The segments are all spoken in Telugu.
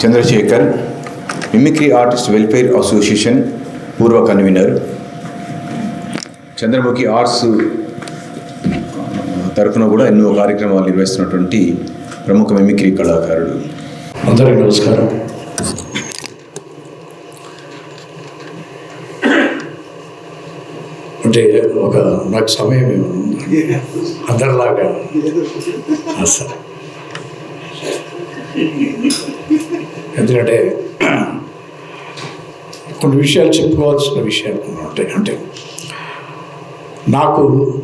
Chandrashekar mimicry artist welfare association పూర్వ కన్వీనర్ చంద్రముఖి ఆర్ట్స్ తరఫున కూడా ఎన్నో కార్యక్రమాలు నిర్వహిస్తున్నటువంటి ప్రముఖ మిమిక్రీ కళాకారుడు. అందరికీ నమస్కారం. అంటే ఒక నాకు సమయం అందరిలాగా. సరే. ఎందుకంటే కొన్ని విషయాలు చెప్పుకోవాల్సిన విషయాలు కొన్ని ఉంటాయి. అంటే నాకు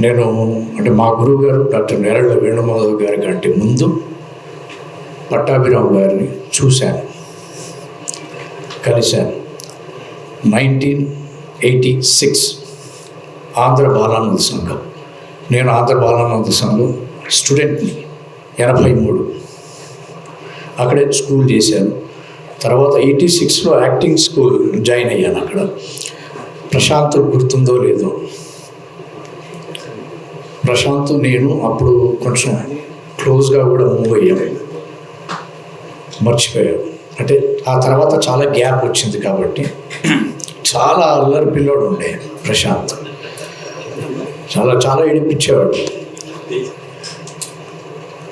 నేను అంటే మా గురువు గారు డాక్టర్ నేరళ్ళ వేణుమాధవ్ గారి కంటే ముందు పట్టాభిరావు గారిని చూశాను. కలిశాను. Nineteen eighty six Andhra Balananda Sangham. నేను ఆంధ్ర బాలానంద సంఘం స్టూడెంట్ని ఎనభై మూడు అక్కడే స్కూల్ చేశాను. తర్వాత ఎయిటీ సిక్స్లో యాక్టింగ్ స్కూల్ జాయిన్ అయ్యాను అక్కడ. ప్రశాంత్ గుర్తుందో లేదో. ప్రశాంత్ నేను అప్పుడు కొంచెం క్లోజ్గా కూడా మూవ్ అయ్యాము మర్చిపోయాను అంటే ఆ తర్వాత చాలా గ్యాప్ వచ్చింది కాబట్టి చాలా అల్లరి పిల్లోడు ఉండే ప్రశాంత్. చాలా చాలా ఏడిపించేవాడు.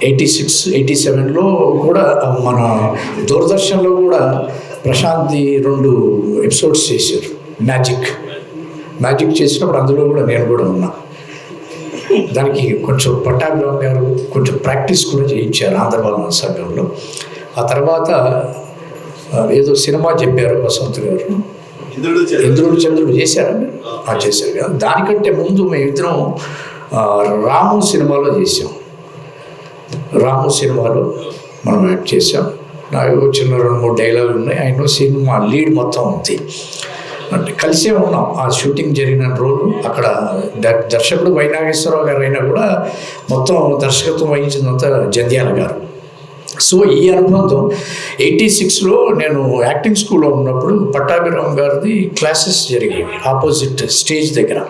ఎయిటీ సిక్స్ ఎయిటీ సెవెన్లో కూడా మన దూరదర్శన్లో కూడా ప్రశాంత్ది రెండు ఎపిసోడ్స్ చేశారు. మ్యాజిక్ మ్యాజిక్ చేసినప్పుడు అందులో కూడా నేను కూడా ఉన్నా. దానికి కొంచెం పట్టాభిరామ్ గారు కొంచెం ప్రాక్టీస్ కూడా చేయించారు ఆంధ్రబాలన సంఘంలో ఆ తర్వాత ఏదో సినిమా చెప్పారు వసంత్ గారు. ఇంద్రుడు చంద్రుడు. చేశారా? చేశారు. కదా దానికంటే ముందు మేము ఇద్దరం ఆ, రాము సినిమాలో చేసాం రాము సినిమాలో మనం యాక్ట్ చేసాం నాకు చిన్న రెండు మూడు డైలాగులు ఉన్నాయి. ఆయన సినిమా లీడ్ మొత్తం ఉంది. అంటే కలిసే ఉన్నాం. ఆ షూటింగ్ జరిగిన రోజు అక్కడ ద- దర్శకుడు వైనాగేశ్వరరావు గారు అయినా కూడా మొత్తం దర్శకత్వం వహించినంత జంధ్యాల గారు. సో ఈ అనుబంధం ఎయిటీ సిక్స్లో నేను యాక్టింగ్ స్కూల్లో ఉన్నప్పుడు పట్టాభిరామ్ గారిది క్లాసెస్ జరిగేవి ఆపోజిట్ స్టేజ్ దగ్గర.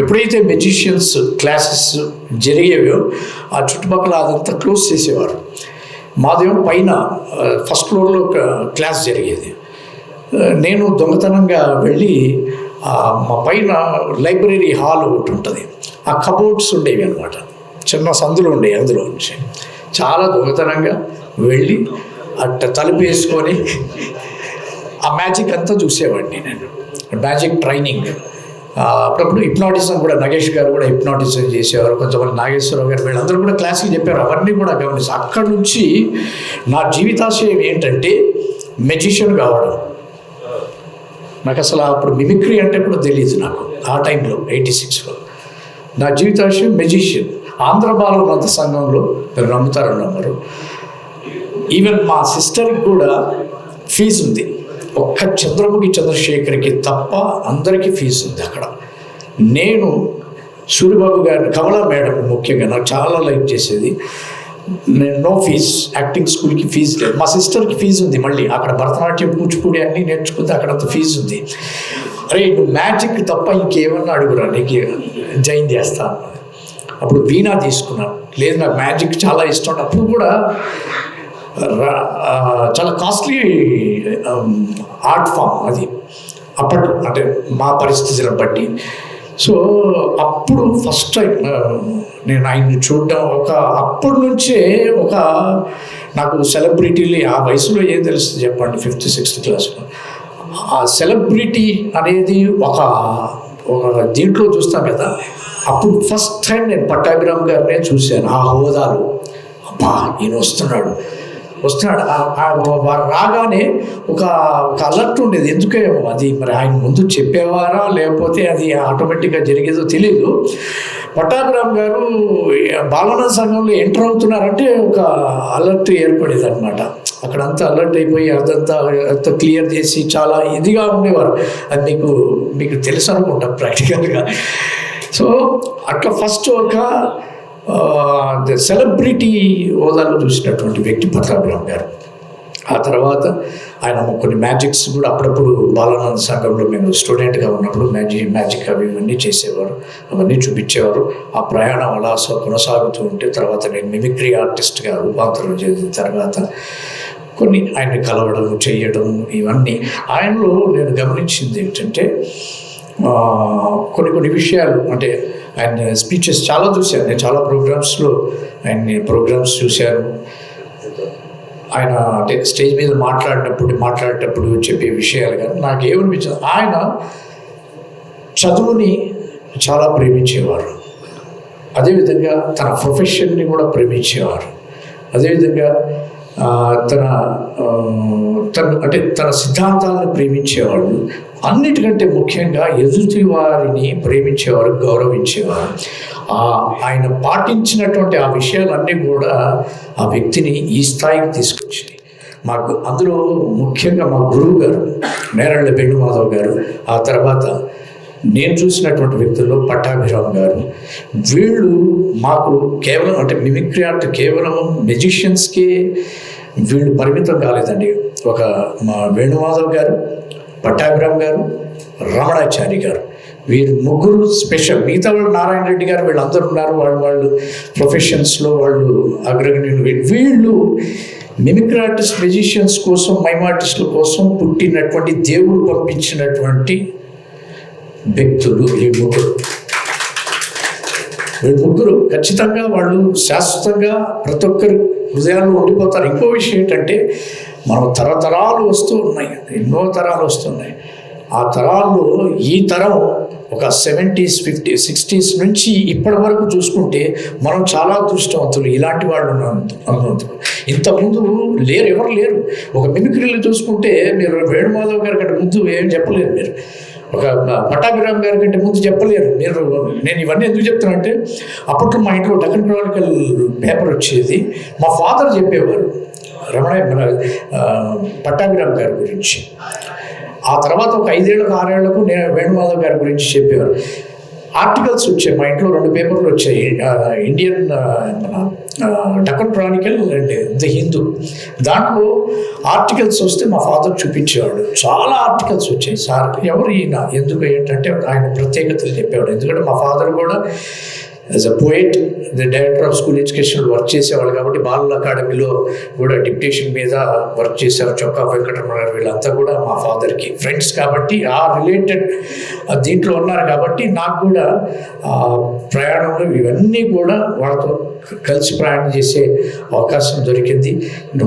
ఎప్పుడైతే మెజిషియన్స్ క్లాసెస్ జరిగేవో ఆ చుట్టుపక్కల అదంతా క్లోజ్ చేసేవారు. మాదేమో పైన ఫస్ట్ ఫ్లోర్లో ఒక క్లాస్ జరిగేది. నేను దొంగతనంగా వెళ్ళి మా పైన లైబ్రరీ హాల్ ఒకటి ఉంటుంది. ఆ కబోర్డ్స్ ఉండేవి అనమాట చిన్న సందులు ఉండేవి అందులో నుంచి. చాలా దొంగతనంగా వెళ్ళి అట్ట తలుపు వేసుకొని ఆ మ్యాజిక్ అంతా చూసేవాడిని నేను. మ్యాజిక్ ట్రైనింగ్ అప్పుడప్పుడు హిప్నాటిజం కూడా నగేష్ గారు కూడా హిప్నాటిజం చేసేవారు. కొంతమంది నాగేశ్వరరావు గారు వీళ్ళందరూ కూడా క్లాసులు చెప్పారు. అవన్నీ కూడా గమనించి. అక్కడి నుంచి నా జీవితాశయం ఏంటంటే మెజిషియన్ కావడం. నాకు అసలు అప్పుడు మిమిక్రీ అంటే కూడా తెలియదు నాకు ఆ టైంలో ఎయిటీ సిక్స్లో నా జీవితాశయం మెజిషియన్. ఆంధ్ర మత సంఘంలో మీరు నమ్ముతారని నమ్మరు ఈవెన్ మా సిస్టర్కి కూడా ఫీజు ఉంది. ఒక్క చంద్రముఖి చంద్రశేఖర్కి తప్ప అందరికీ ఫీజు ఉంది అక్కడ. నేను సూర్యబాబు గారిని కమలా మేడం ముఖ్యంగా నాకు చాలా లైక్ చేసేది. నేను నో ఫీజ్ యాక్టింగ్ స్కూల్కి ఫీజు లేదు. మా సిస్టర్కి ఫీజు ఉంది మళ్ళీ. అక్కడ భరతనాట్యం కూచిపూడి అన్నీ నేర్చుకుంది అక్కడ అంత ఫీజు ఉంది. అరే నువ్వు మ్యాజిక్ తప్ప ఇంకేమన్నా అడుగురా నీకు జాయిన్ చేస్తా అప్పుడు వీణా తీసుకున్నాను లేదు నాకు మ్యాజిక్ చాలా ఇష్టం. అప్పుడు కూడా చాలా కాస్ట్లీ ఆర్ట్ ఫామ్ అది. అప్పట్లో అంటే మా పరిస్థితులను బట్టి. సో అప్పుడు ఫస్ట్ టైం నేను ఆయన్ని చూడడం ఒక అప్పటి నుంచే ఒక నాకు సెలబ్రిటీలు ఆ వయసులో ఏం తెలుస్తుంది చెప్పండి ఫిఫ్త్ సిక్స్త్ క్లాస్లో. ఆ సెలబ్రిటీ అనేది ఒక దీంట్లో చూస్తాం కదా అప్పుడు ఫస్ట్ టైం నేను పట్టాభిరామ్ గారినే చూశాను. ఆ హోదాలు అబ్బా ఈయన వస్తున్నాడు. వస్తున్నాడు వారు రాగానే ఒక ఒక అలర్ట్ ఉండేది. ఎందుకేమో అది మరి ఆయన ముందు చెప్పేవారా? లేకపోతే అది ఆటోమేటిక్గా జరిగేదో తెలియదు పట్టాభిరామ్ గారు బాలన సంఘంలో ఎంటర్ అవుతున్నారంటే ఒక అలర్ట్ ఏర్పడేది అనమాట అక్కడంతా అలర్ట్ అయిపోయి అదంతా అంతా క్లియర్ చేసి చాలా ఇదిగా ఉండేవారు. అది మీకు మీకు తెలుసు అనుకుంటా ప్రాక్టికల్గా. సో అట్లా ఫస్ట్ ఒక సెలబ్రిటీ హోదాలో చూసినటువంటి వ్యక్తి పట్టాభిరామ్ గారు. ఆ తర్వాత ఆయన కొన్ని మ్యాజిక్స్ కూడా అప్పుడప్పుడు బాలానంద సంఘంలో మేము స్టూడెంట్గా ఉన్నప్పుడు మ్యాజిక్ మ్యాజిక్ అవి ఇవన్నీ చేసేవారు అవన్నీ చూపించేవారు. ఆ ప్రయాణం అలా కొనసాగుతూ ఉంటే తర్వాత నేను మిమిక్రీ ఆర్టిస్ట్గా రూపాంతరం చేసిన తర్వాత కొన్ని ఆయన్ని కలవడం చేయడం ఇవన్నీ ఆయనలో నేను గమనించింది ఏంటంటే కొన్ని కొన్ని విషయాలు అంటే అండ్ స్పీచెస్ uh, చాలా చూశాను. నేను చాలా ప్రోగ్రామ్స్లో ఆయన్ని ప్రోగ్రామ్స్ చూశాను. ఆయన అంటే స్టేజ్ మీద మాట్లాడినప్పుడు మాట్లాడేటప్పుడు చెప్పే విషయాలు కానీ నాకు ఏమనిపించింది? ఆయన చదువుని చాలా ప్రేమించేవారు. అదేవిధంగా తన ప్రొఫెషన్ని కూడా ప్రేమించేవారు. అదేవిధంగా తన తన అంటే తన సిద్ధాంతాలను ప్రేమించేవాళ్ళు అన్నిటికంటే ముఖ్యంగా ఎదుటి వారిని ప్రేమించేవారు గౌరవించేవారు. ఆయన పాటించినటువంటి ఆ విషయాలన్నీ కూడా ఆ వ్యక్తిని ఈ స్థాయికి తీసుకొచ్చినాయి. మాకు అందులో ముఖ్యంగా మా గురువు గారు నేరళ్ళ వేణుమాధవ్ గారు ఆ తర్వాత నేను చూసినటువంటి వ్యక్తుల్లో పట్టాభిరామ్ గారు వీళ్ళు మాకు కేవలం అంటే మిమిక్రీ ఆర్ట్ కేవలం మెజిషియన్స్కే వీళ్ళు పరిమితం కాలేదండి. ఒక మా వేణుమాధవ్ గారు పట్టాభిరామ్ గారు రమణాచారి గారు. వీరు ముగ్గురు స్పెషల్ మిగతా వాళ్ళు నారాయణ రెడ్డి గారు వీళ్ళందరూ ఉన్నారు. వాళ్ళు వాళ్ళు ప్రొఫెషన్స్లో వాళ్ళు అగ్రగణ్యులు. వీళ్ళు మిమిక్రీ ఆర్టిస్ట్ మెజిషియన్స్ కోసం మైమ్ ఆర్టిస్టుల కోసం పుట్టినటువంటి దేవుడు పంపించినటువంటి వ్యక్తులు ఈ ముగ్గురు. ఈ ముగ్గురు ఖచ్చితంగా వాళ్ళు శాశ్వతంగా ప్రతి ఒక్కరు హృదయాల్లో ఉండిపోతారు. ఇంకో విషయం ఏంటంటే మనం తరతరాలు వస్తూ ఉన్నాయి. ఎన్నో తరాలు వస్తున్నాయి. ఆ తరాల్లో ఈ తరం ఒక సెవెంటీస్ ఫిఫ్టీ సిక్స్టీస్ నుంచి ఇప్పటి వరకు చూసుకుంటే మనం చాలా అదృష్టవంతులు. ఇలాంటి వాళ్ళు ఉన్నందు- ఇంతకుముందు లేరు ఎవరు లేరు. ఒక మిమిక్రీలు చూసుకుంటే మీరు వేణుమాధవ్ గారి కంటే ముందు ఏం చెప్పలేరు మీరు. ఒక పట్టాభిరామ్ గారి కంటే ముందు చెప్పలేరు. మీరు నేను ఇవన్నీ ఎందుకు చెప్తానంటే అప్పట్లో మా ఇంట్లో డక్కన్ క్రానికల్ పేపర్ వచ్చేది. మా ఫాదర్ చెప్పేవారు రమణ మన పట్టాభిరామ్ గారి గురించి. ఆ తర్వాత ఒక ఐదేళ్ళకు ఆరేళ్ళకు నేను వేణుమాధవ్ గారి గురించి చెప్పేవారు. ఆర్టికల్స్ వచ్చాయి. మా ఇంట్లో రెండు పేపర్లు వచ్చాయి. ఇండియన్ ఆ, మన ఆ, క్రానికల్ అండ్ ద హిందూ. దాంట్లో ఆర్టికల్స్ వస్తే మా ఫాదర్ చూపించేవాడు. చాలా ఆర్టికల్స్ వచ్చాయి. సార్ ఎవరు ఈయన? ఎందుకు ఏంటంటే ఆయన ప్రత్యేకతలు చెప్పేవాడు. ఎందుకంటే మా ఫాదర్ కూడా as a poet the director of school education work చేసేవాళ్ళు కాబట్టి బాలల అకాడమీలో కూడా డిప్యుటేషన్ మీద వర్క్ చేశారు. చొక్కా వెంకటరమణ వీళ్ళంతా కూడా మా ఫాదర్కి ఫ్రెండ్స్ కాబట్టి ఆ రిలేటెడ్ దీంట్లో ఉన్నారు కాబట్టి నాకు కూడా ఆ ప్రయాణంలో ఇవన్నీ కూడా వాళ్ళతో కలిసి ప్రయాణం చేసే అవకాశం దొరికింది.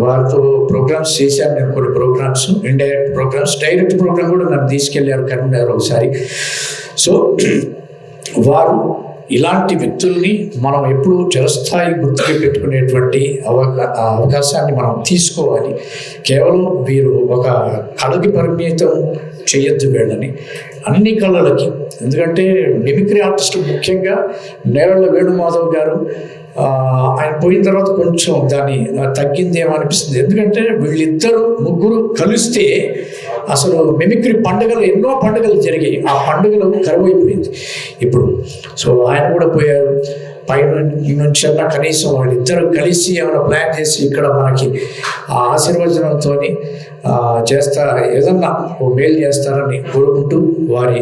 వారితో ప్రోగ్రామ్స్ చేశాను నేను కొన్ని programmes indirect programmes direct programme కూడా నన్ను తీసుకెళ్ళారు కరీంనగర్ ఒకసారి. సో వారు ఇలాంటి వ్యక్తుల్ని మనం ఎప్పుడు చిరస్థాయి గుర్తుకు పెట్టుకునేటువంటి అవకా అవకాశాన్ని మనం తీసుకోవాలి. కేవలం వీరు ఒక కళకి పరిమితం చేయొద్దు వీళ్ళని. అన్ని కళలకి. ఎందుకంటే మిమిక్రీ ఆర్టిస్ట్ ముఖ్యంగా నేరళ్ళ వేణుమాధవ్ గారు ఆయన పోయిన తర్వాత కొంచెం దాన్ని తగ్గిందేమో అనిపిస్తుంది. ఎందుకంటే వీళ్ళిద్దరు ముగ్గురు కలిస్తే అసలు మిమిక్రీ పండుగలు ఎన్నో పండుగలు జరిగాయి. ఆ పండుగలు అయిపోయింది ఇప్పుడు సో ఆయన కూడా పోయారు. పైన నుంచి అన్న కనీసం వాళ్ళిద్దరూ కలిసి ఏమైనా ప్లాన్ చేసి ఇక్కడ మనకి ఆ ఆశీర్వచనంతో చేస్తారా ఏదన్నా ఓ మేలు చేస్తారని కోరుకుంటూ వారి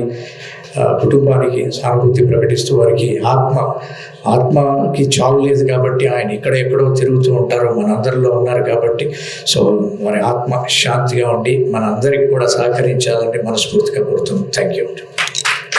కుటుంబానికి సానుభూతి ప్రకటిస్తూ వారికి ఆత్మ ఆత్మకి చావు లేదు కాబట్టి ఆయన ఇక్కడ ఎక్కడో తిరుగుతూ ఉంటారు. మనందరిలో ఉన్నారు కాబట్టి. సో మరి ఆత్మ శాంతిగా ఉండి మనందరికి కూడా సహకరించాలని మనస్ఫూర్తిగా కోరుతున్నాం. Thank you